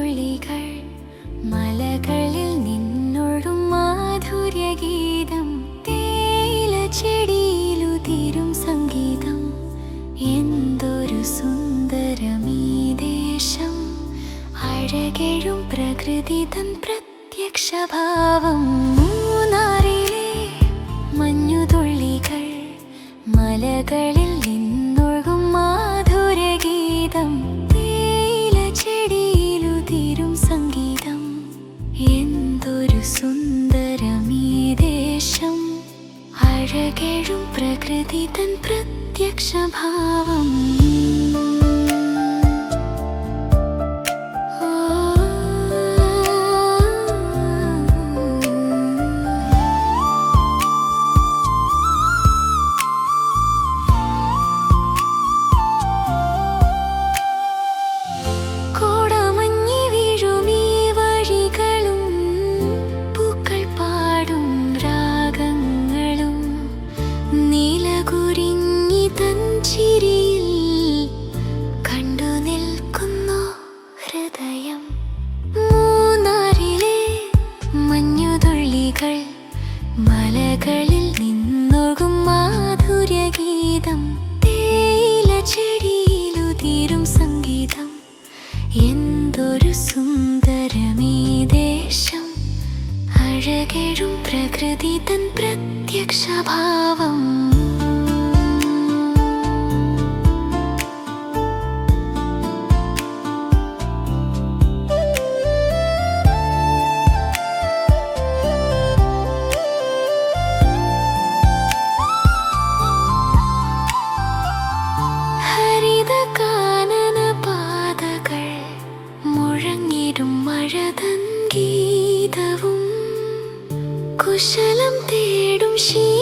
തുള്ളികൾ മലകളിൽ നിന്നൊഴും മാധുര്യഗീതം തേയില ചെടിയിലുതിരും സംഗീതം. എന്തൊരു സുന്ദരമീ ദേശം അഴകെഴും പ്രകൃതി തൻ പ്രത്യക്ഷഭാവം. മൂന്നാറിലെ മഞ്ഞുതുള്ളികൾ മലകളിൽ प्रतितन् प्रत्यक्षभावम् അഴകെഴും പ്രകൃതി തൻ പ്രത്യക്ഷഭാവം. കുശലം തേടും ശീ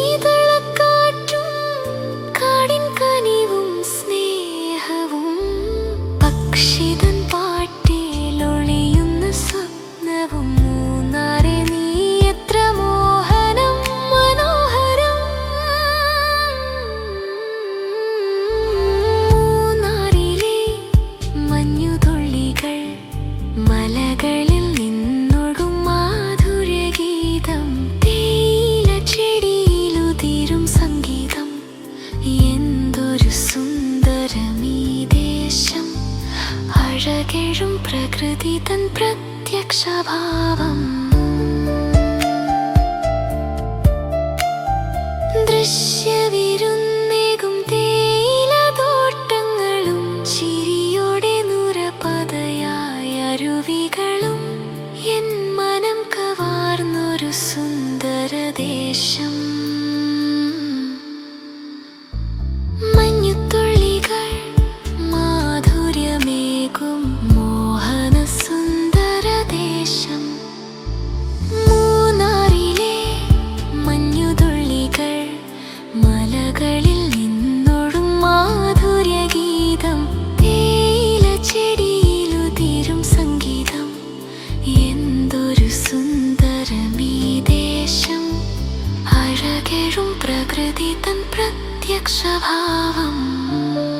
കേഴും പ്രകൃതി തൻ പ്രത്യക്ഷഭാവം ദൃശ്യവിരുന്നേകും തേയിലതോട്ടങ്ങളും ചിരിയോടെ നുരപതയായ അരുവികളും എൻ മനം കവാർന്നൊരു സു तन्प्रत्यक्षभावम्